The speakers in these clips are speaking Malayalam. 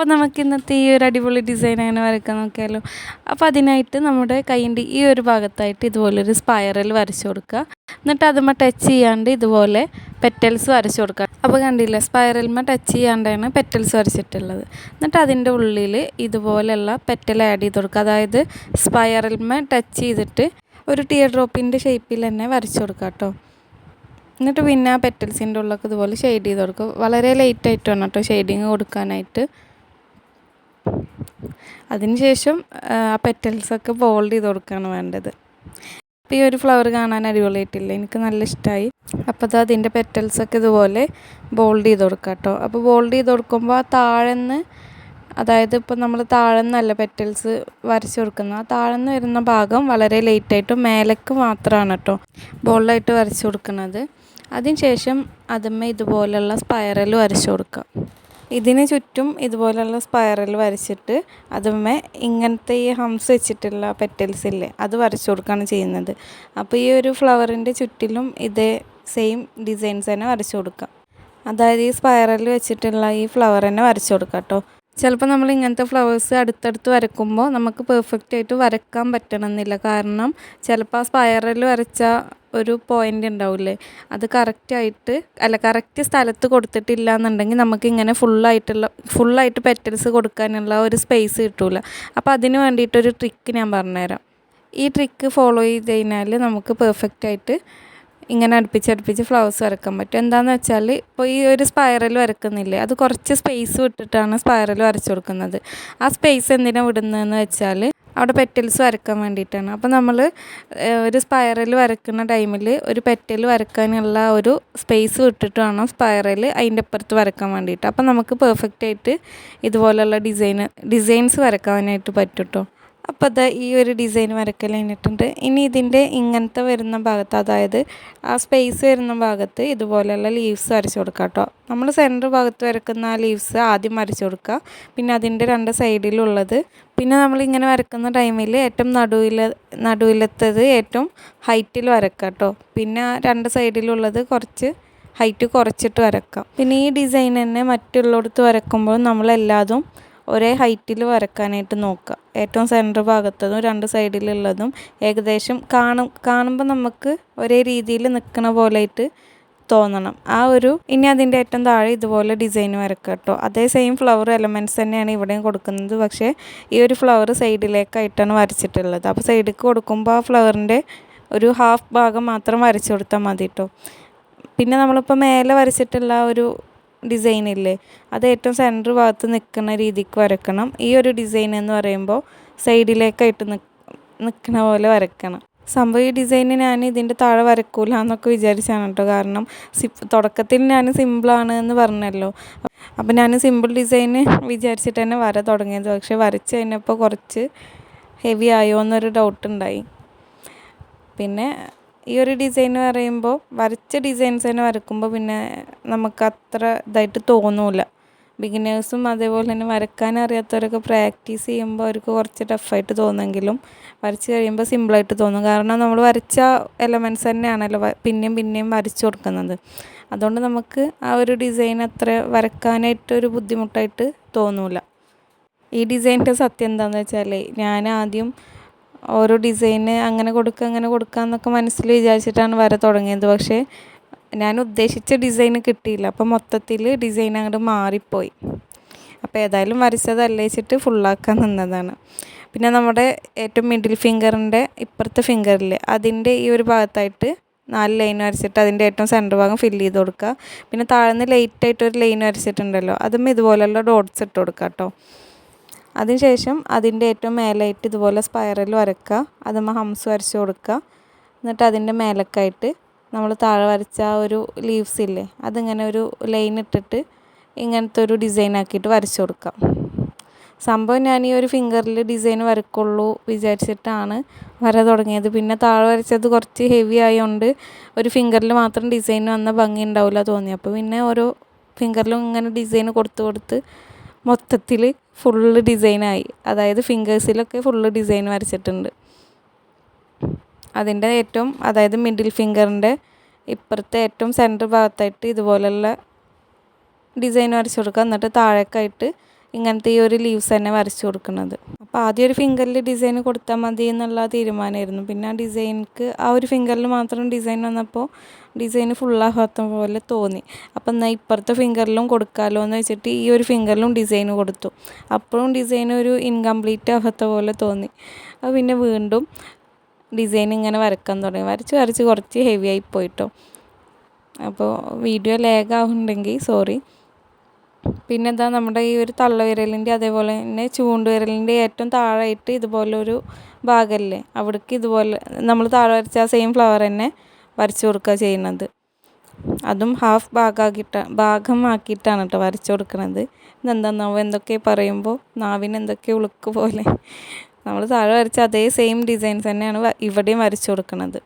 അപ്പോൾ നമുക്ക് ഇന്നത്തെ ഈ ഒരു അടിപൊളി ഡിസൈൻ അങ്ങനെ വരയ്ക്കാൻ നോക്കിയാലോ. അപ്പോൾ അതിനായിട്ട് നമ്മുടെ കൈയിന്റെ ഈ ഒരു ഭാഗത്തായിട്ട് ഇതുപോലൊരു സ്പൈറൽ വരച്ചു കൊടുക്കുക. എന്നിട്ട് അതുമ്മ ടച്ച് ചെയ്യാണ്ട് ഇതുപോലെ പെറ്റൽസ് വരച്ചു കൊടുക്കുക. അപ്പോൾ കണ്ടില്ല സ്പൈറൽമ ടച്ച് ചെയ്യാണ്ടാണ് പെറ്റൽസ് വരച്ചിട്ടുള്ളത്. എന്നിട്ട് അതിന്റെ ഉള്ളിൽ ഇതുപോലെയുള്ള പെറ്റൽ ആഡ് ചെയ്ത് കൊടുക്കുക. അതായത് സ്പൈറൽമ ടച്ച് ചെയ്തിട്ട് ഒരു ടിയർ ഡ്രോപ്പിന്റെ ഷേപ്പിൽ തന്നെ വരച്ചു കൊടുക്കുക കേട്ടോ. എന്നിട്ട് പിന്നെ ആ പെറ്റൽസിന്റെ ഉള്ളൊക്കെ ഇതുപോലെ ഷെയ്ഡ് ചെയ്ത് കൊടുക്കും വളരെ ലേറ്റ് ആയിട്ട് വേണം കേട്ടോ ഷെയ്ഡിങ് കൊടുക്കാനായിട്ട്. അതിനുശേഷം ആ പെറ്റൽസൊക്കെ ബോൾഡ് ചെയ്ത് കൊടുക്കുകയാണ് വേണ്ടത്. അപ്പോൾ ഈ ഒരു ഫ്ലവർ കാണാൻ അടിപൊളിയായിട്ടില്ല? എനിക്ക് നല്ല ഇഷ്ടമായി അപ്പോൾ അത് അതിന്റെ പെറ്റൽസൊക്കെ ഇതുപോലെ ബോൾഡ് ചെയ്ത് കൊടുക്കാം കേട്ടോ അപ്പോൾ ബോൾഡ് ചെയ്ത് കൊടുക്കുമ്പോൾ ആ താഴെന്ന് അതായത് ഇപ്പോൾ നമ്മൾ താഴെന്നല്ല പെറ്റൽസ് വരച്ച് കൊടുക്കുന്നത് ആ താഴെന്ന് വരുന്ന ഭാഗം വളരെ ലേറ്റായിട്ട് മേലേക്ക് മാത്രമാണ് കേട്ടോ ബോൾഡായിട്ട് വരച്ച് കൊടുക്കുന്നത്. അതിനുശേഷം അതുമ്മേ ഇതുപോലെയുള്ള സ്പൈറൽ വരച്ച് കൊടുക്കുക ഇതിന് ചുറ്റും ഇതുപോലെയുള്ള സ്പൈറൽ വരച്ചിട്ട് അതുമ്മേ ഇങ്ങനത്തെ ഈ ഹംസ് വെച്ചിട്ടുള്ള പെറ്റൽസ് ഇല്ലേ അത് വരച്ചു കൊടുക്കുകയാണ് ചെയ്യുന്നത്. അപ്പോൾ ഈ ഒരു ഫ്ലവറിന്റെ ചുറ്റിലും ഇതേ സെയിം ഡിസൈൻസ് തന്നെ വരച്ചു കൊടുക്കുക അതായത് ഈ സ്പൈറൽ വെച്ചിട്ടുള്ള ഈ ഫ്ലവർ തന്നെ വരച്ചു കൊടുക്കുക കേട്ടോ ചിലപ്പോൾ നമ്മൾ ഇങ്ങനത്തെ ഫ്ലവേഴ്സ് അടുത്തടുത്ത് വരക്കുമ്പോൾ നമുക്ക് പെർഫെക്റ്റ് ആയിട്ട് വരക്കാൻ പറ്റണമെന്നില്ല. കാരണം ചിലപ്പോൾ ആ സ്പയറിൽ വരച്ച ഒരു പോയിന്റ് ഉണ്ടാവില്ലേ അത് കറക്റ്റായിട്ട് അല്ല കറക്റ്റ് സ്ഥലത്ത് കൊടുത്തിട്ടില്ല എന്നുണ്ടെങ്കിൽ നമുക്ക് ഇങ്ങനെ ഫുള്ളായിട്ടുള്ള ഫുള്ളായിട്ട് പെറ്റൽസ് കൊടുക്കാനുള്ള ഒരു സ്പേസ് കിട്ടില്ല അപ്പോൾ അതിന് വേണ്ടിയിട്ടൊരു ട്രിക്ക് ഞാൻ പറഞ്ഞുതരാം. ഈ ട്രിക്ക് ഫോളോ ചെയ്ത് കഴിഞ്ഞാൽ നമുക്ക് പെർഫെക്റ്റ് ആയിട്ട് ഇങ്ങനെ അടുപ്പിച്ചടുപ്പിച്ച് ഫ്ലവേഴ്സ് വരക്കാൻ പറ്റും. എന്താണെന്ന് വെച്ചാൽ ഇപ്പോൾ ഈ ഒരു സ്പൈറൽ വരക്കുന്നില്ലേ? അത് കുറച്ച് സ്പേസ് വിട്ടിട്ടാണ് സ്പൈറൽ വരച്ചു കൊടുക്കുന്നത്. ആ സ്പേസ് എന്തിനാണ് വിടുന്നതെന്ന് വെച്ചാൽ അവിടെ പെറ്റൽസ് വരക്കാൻ വേണ്ടിയിട്ടാണ്. അപ്പോൾ നമ്മൾ ഒരു സ്പൈറൽ വരക്കുന്ന ടൈമിൽ ഒരു പെറ്റൽ വരക്കാനുള്ള ഒരു സ്പേസ് വിട്ടിട്ട് വേണം സ്പൈറൽ അതിന്റെ അപ്പുറത്ത് വരക്കാൻ വേണ്ടിയിട്ട്. അപ്പോൾ നമുക്ക് പെർഫെക്റ്റ് ആയിട്ട് ഇതുപോലെയുള്ള ഡിസൈൻ ഡിസൈൻസ് വരക്കാനായിട്ട് പറ്റും കേട്ടോ അപ്പോൾ അത് ഈ ഒരു ഡിസൈൻ വരക്കൽ കഴിഞ്ഞിട്ടുണ്ട് ഇനി ഇതിന്റെ ഇങ്ങനത്തെ വരുന്ന ഭാഗത്ത് അതായത് ആ സ്പേസ് വരുന്ന ഭാഗത്ത് ഇതുപോലെയുള്ള ലീവ്സ് വരച്ചു കൊടുക്കുക കേട്ടോ നമ്മൾ സെന്റർ ഭാഗത്ത് വരക്കുന്ന ആ ലീവ്സ് ആദ്യം വരച്ചു കൊടുക്കുക പിന്നെ അതിന്റെ രണ്ട് സൈഡിലുള്ളത് പിന്നെ നമ്മളിങ്ങനെ വരക്കുന്ന ടൈമിൽ ഏറ്റവും നടുവിൽ നടുവിലത്തത് ഏറ്റവും ഹൈറ്റിൽ വരക്കുക കേട്ടോ പിന്നെ രണ്ട് സൈഡിലുള്ളത് കുറച്ച് ഹൈറ്റ് കുറച്ചിട്ട് വരക്കാം. പിന്നെ ഈ ഡിസൈൻ തന്നെ മറ്റുള്ളിടത്ത് വരക്കുമ്പോൾ നമ്മളെല്ലാതും ഒരേ ഹൈറ്റിൽ വരക്കാനായിട്ട് നോക്കുക. ഏറ്റവും സെന്റർ ഭാഗത്തതും രണ്ട് സൈഡിലുള്ളതും ഏകദേശം കാണും കാണുമ്പോൾ നമുക്ക് ഒരേ രീതിയിൽ നിൽക്കണ പോലെയായിട്ട് തോന്നണം. ആ ഒരു ഇനി അതിന്റെ ഏറ്റവും താഴെ ഇതുപോലെ ഡിസൈൻ വരക്കുക കേട്ടോ അതേ സെയിം ഫ്ലവർ എലമെന്റ്സ് തന്നെയാണ് ഇവിടെയും കൊടുക്കുന്നത്. പക്ഷേ ഈ ഒരു ഫ്ലവർ സൈഡിലേക്കായിട്ടാണ് വരച്ചിട്ടുള്ളത്. അപ്പോൾ സൈഡിലേക്ക് കൊടുക്കുമ്പോൾ ആ ഫ്ലവറിന്റെ ഒരു ഹാഫ് ഭാഗം മാത്രം വരച്ചു കൊടുത്താൽ മതി കേട്ടോ പിന്നെ നമ്മളിപ്പോൾ മേലെ വരച്ചിട്ടുള്ള ഒരു ഡിസൈൻ ഇല്ലേ? അത് ഏറ്റവും സെന്റർ ഭാഗത്ത് നിൽക്കുന്ന രീതിക്ക് വരക്കണം. ഈ ഒരു ഡിസൈൻ എന്ന് പറയുമ്പോൾ സൈഡിലേക്കായിട്ട് നിൽക്കുന്ന പോലെ വരക്കണം. സംഭവം ഈ ഡിസൈന് ഞാൻ ഇതിന്റെ താഴെ വരക്കൂല എന്നൊക്കെ വിചാരിച്ചാണ് കേട്ടോ. കാരണം തുടക്കത്തിൽ ഞാൻ സിമ്പിളാണ് എന്ന് പറഞ്ഞല്ലോ. അപ്പം ഞാൻ സിമ്പിൾ ഡിസൈന് വിചാരിച്ചിട്ട് തന്നെ വര തുടങ്ങിയത്. പക്ഷേ വരച്ച് കഴിഞ്ഞപ്പോൾ കുറച്ച് ഹെവി ആയോ എന്നൊരു ഡൗട്ട് ഉണ്ടായി. പിന്നെ ഈ ഒരു ഡിസൈൻ പറയുമ്പോൾ വരച്ച ഡിസൈൻസ് തന്നെ വരക്കുമ്പോൾ പിന്നെ നമുക്ക് അത്ര ഇതായിട്ട് തോന്നൂല. ബിഗിനേഴ്സും അതേപോലെ തന്നെ വരക്കാൻ അറിയാത്തവരൊക്കെ പ്രാക്ടീസ് ചെയ്യുമ്പോൾ അവർക്ക് കുറച്ച് ടഫായിട്ട് തോന്നുമെങ്കിലും വരച്ച് കഴിയുമ്പോൾ സിമ്പിളായിട്ട് തോന്നും. കാരണം നമ്മൾ വരച്ച എലമെന്റ്സ് തന്നെയാണല്ലോ പിന്നെയും പിന്നെയും വരച്ചു കൊടുക്കുന്നത്. അതുകൊണ്ട് നമുക്ക് ആ ഒരു ഡിസൈൻ അത്ര വരക്കാനായിട്ട് ഒരു ബുദ്ധിമുട്ടായിട്ട് തോന്നൂല. ഈ ഡിസൈനിന്റെ സത്യം എന്താണെന്ന് വെച്ചാൽ ഞാൻ ആദ്യം ഓരോ ഡിസൈന് അങ്ങനെ കൊടുക്കുക അങ്ങനെ കൊടുക്കുക എന്നൊക്കെ മനസ്സിൽ വിചാരിച്ചിട്ടാണ് വര തുടങ്ങിയത്. പക്ഷേ ഞാൻ ഉദ്ദേശിച്ച ഡിസൈന് കിട്ടിയില്ല. അപ്പം മൊത്തത്തിൽ ഡിസൈൻ അങ്ങോട്ട് മാറിപ്പോയി. അപ്പോൾ ഏതായാലും വരച്ചതല്ലേ വെച്ചിട്ട് ഫുള്ളാക്കാൻ നിന്നതാണ്. പിന്നെ നമ്മുടെ ഏറ്റവും മിഡിൽ ഫിംഗറിന്റെ ഇപ്പുറത്തെ ഫിംഗറിൽ അതിന്റെ ഈ ഒരു ഭാഗത്തായിട്ട് നാല് ലൈൻ വരച്ചിട്ട് അതിന്റെ ഏറ്റവും സെന്റർ ഭാഗം ഫില്ല് ചെയ്ത് കൊടുക്കുക. പിന്നെ താഴ്ന്ന് ലൈറ്റായിട്ട് ഒരു ലൈൻ വരച്ചിട്ടുണ്ടല്ലോ അതും ഇതുപോലെയുള്ള ഡോട്ട്സ് ഇട്ട് കൊടുക്കുക കേട്ടോ. അതിനുശേഷം അതിന്റെ ഏറ്റവും മേലായിട്ട് ഇതുപോലെ സ്പൈറൽ വരക്കുക. അതുമ്മ ഹംസ് വരച്ച് കൊടുക്കുക. എന്നിട്ട് അതിന്റെ മേലക്കായിട്ട് നമ്മൾ താഴെ വരച്ച ആ ഒരു ലീവ്സ് ഇല്ലേ അതിങ്ങനെ ഒരു ലൈൻ ഇട്ടിട്ട് ഇങ്ങനത്തെ ഒരു ഡിസൈൻ ആക്കിയിട്ട് വരച്ചു കൊടുക്കാം. സംഭവം ഞാൻ ഈ ഒരു ഫിംഗറിൽ ഡിസൈൻ വരക്കുള്ളൂ വിചാരിച്ചിട്ടാണ് വര തുടങ്ങിയത്. പിന്നെ താഴെ വരച്ചത് കുറച്ച് ഹെവി ആയതുകൊണ്ട് ഒരു ഫിംഗറിൽ മാത്രം ഡിസൈൻ വന്ന ഭംഗി ഉണ്ടാവില്ല തോന്നി. അപ്പോൾ പിന്നെ ഓരോ ഫിംഗറിലും ഇങ്ങനെ ഡിസൈൻ കൊടുത്ത് കൊടുത്ത് മൊത്തത്തിൽ ഫുള്ള് ഡിസൈനായി അതായത് ഫിംഗേഴ്സിലൊക്കെ ഫുള്ള് ഡിസൈൻ വരച്ചിട്ടുണ്ട്. അതിന്റെ ഏറ്റവും അതായത് മിഡിൽ ഫിംഗറിന്റെ ഇപ്പുറത്തെ ഏറ്റവും സെന്റർ ഭാഗത്തായിട്ട് ഇതുപോലെയുള്ള ഡിസൈൻ വരച്ചു കൊടുക്കുക. എന്നിട്ട് താഴേക്കായിട്ട് ഇങ്ങനത്തെ ഈ ഒരു ലീവ്സ് തന്നെ വരച്ചു കൊടുക്കുന്നത്. അപ്പോൾ ആദ്യം ഒരു ഫിംഗറിൽ ഡിസൈൻ കൊടുത്താൽ മതി എന്നുള്ള തീരുമാനമായിരുന്നു. പിന്നെ ആ ഡിസൈനിക്ക് ആ ഒരു ഫിംഗറിൽ മാത്രം ഡിസൈൻ വന്നപ്പോൾ ഡിസൈൻ ഫുള്ളാകാത്ത പോലെ തോന്നി. അപ്പം എന്നാൽ ഇപ്പുറത്തെ ഫിംഗറിലും കൊടുക്കാമല്ലോ എന്ന് വെച്ചിട്ട് ഈ ഒരു ഫിംഗറിലും ഡിസൈൻ കൊടുത്തു. അപ്പോഴും ഡിസൈൻ ഒരു ഇൻകംപ്ലീറ്റ് ആകാത്ത പോലെ തോന്നി. അത് പിന്നെ വീണ്ടും ഡിസൈൻ ഇങ്ങനെ വരക്കാൻ തുടങ്ങി. വരച്ച് വരച്ച് കുറച്ച് ഹെവി ആയി പോയിട്ടോ. അപ്പോൾ വീഡിയോ ലാഗ് ആവുന്നുണ്ടെങ്കിൽ സോറി പിന്നെ നമ്മുടെ ഈ ഒരു തള്ളവിരലിന്റെ അതേപോലെ തന്നെ ചൂണ്ടുവിരലിന്റെ ഏറ്റവും താഴെയായിട്ട് ഇതുപോലെ ഒരു ഭാഗമല്ലേ അവിടേക്ക് ഇതുപോലെ നമ്മൾ താഴെ വരച്ച ആ സെയിം ഫ്ലവർ തന്നെ വരച്ചു കൊടുക്കുക ചെയ്യുന്നത്. അതും ഹാഫ് ഭാഗമാക്കിയിട്ട് ഭാഗമാക്കിയിട്ടാണ് കേട്ടോ വരച്ചു കൊടുക്കുന്നത് ഇതെന്താ നാവ് എന്തൊക്കെ പറയുമ്പോൾ നാവിന് എന്തൊക്കെ ഉളുക്ക് പോലെ. നമ്മൾ താഴെ വരച്ച അതേ സെയിം ഡിസൈൻസ് തന്നെയാണ് ഇവിടെയും വരച്ചു കൊടുക്കുന്നത്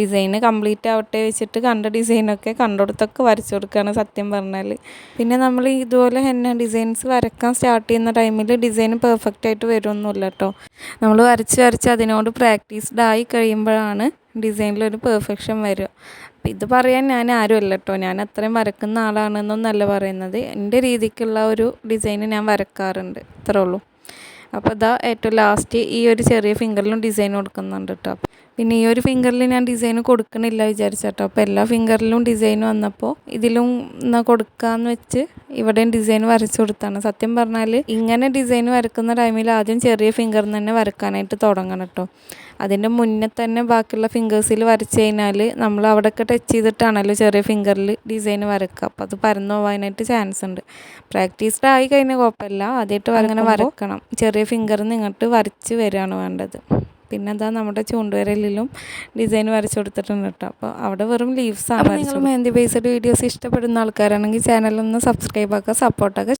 ഡിസൈന് കംപ്ലീറ്റ് ആവട്ടെ വെച്ചിട്ട് കണ്ട ഡിസൈനൊക്കെ കണ്ടിടത്തൊക്കെ വരച്ചു കൊടുക്കുകയാണ് സത്യം പറഞ്ഞാൽ പിന്നെ നമ്മൾ ഇതുപോലെ തന്നെ ഡിസൈൻസ് വരക്കാൻ സ്റ്റാർട്ട് ചെയ്യുന്ന ടൈമിൽ ഡിസൈൻ പെർഫെക്റ്റ് ആയിട്ട് വരുമൊന്നുമില്ല കേട്ടോ നമ്മൾ വരച്ച് വരച്ച് അതിനോട് പ്രാക്ടീസ്ഡ് ആയി കഴിയുമ്പോഴാണ് ഡിസൈനിലൊരു പെർഫെക്ഷൻ വരിക. അപ്പം ഇത് പറയാൻ ഞാൻ ആരുമല്ല കേട്ടോ ഞാൻ അത്രയും വരക്കുന്ന ആളാണെന്നൊന്നല്ല പറയുന്നത്. എന്റെ രീതിക്കുള്ള ഒരു ഡിസൈന് ഞാൻ വരക്കാറുണ്ട്. ഇത്രേ ഉള്ളൂ. അപ്പോൾ ഇതാ ഏറ്റവും ലാസ്റ്റ് ഈ ഒരു ചെറിയ ഫിംഗറിലും ഡിസൈൻ കൊടുക്കുന്നുണ്ട് കേട്ടോ പിന്നെ ഈ ഒരു ഫിംഗറിൽ ഞാൻ ഡിസൈൻ കൊടുക്കണില്ല വിചാരിച്ചേട്ടോ. അപ്പോൾ എല്ലാ ഫിംഗറിലും ഡിസൈൻ വന്നപ്പോൾ ഇതിലും എന്നാൽ കൊടുക്കാമെന്ന് വെച്ച് ഇവിടെയും ഡിസൈൻ വരച്ചു കൊടുത്താണ്. സത്യം പറഞ്ഞാൽ ഇങ്ങനെ ഡിസൈൻ വരക്കുന്ന ടൈമിൽ ആദ്യം ചെറിയ ഫിംഗറിൽ തന്നെ വരക്കാനായിട്ട് തുടങ്ങണം കേട്ടോ അതിന്റെ മുന്നേ തന്നെ ബാക്കിയുള്ള ഫിംഗേഴ്സിൽ വരച്ച് കഴിഞ്ഞാൽ നമ്മൾ അവിടെയൊക്കെ ടച്ച് ചെയ്തിട്ടാണല്ലോ ചെറിയ ഫിംഗറിൽ ഡിസൈൻ വരക്കുക. അപ്പോൾ അത് പരന്നു പോകാനായിട്ട് ചാൻസ് ഉണ്ട്. പ്രാക്ടീസ്ഡ് ആയി കഴിഞ്ഞാൽ കുഴപ്പമില്ല. ആദ്യമായിട്ട് അങ്ങനെ വരക്കണം. ചെറിയ ഫിംഗറിൽ നിന്ന് ഇങ്ങോട്ട് വരച്ച് വരികയാണ് വേണ്ടത്. പിന്നെ എന്താ നമ്മുടെ ചൂണ്ടുവരലിലും ഡിസൈൻ വരച്ചു കൊടുത്തിട്ടുണ്ട് കേട്ടോ. അപ്പോൾ അവിടെ വെറും ലീവ്സ് ആണ് നിങ്ങൾ മെഹന്തി ബേസ്ഡ് വീഡിയോസ് ഇഷ്ടപ്പെടുന്ന ആൾക്കാരാണെങ്കിൽ ചാനലൊന്ന് സബ്സ്ക്രൈബ് ആക്കുക സപ്പോർട്ടാക്കുക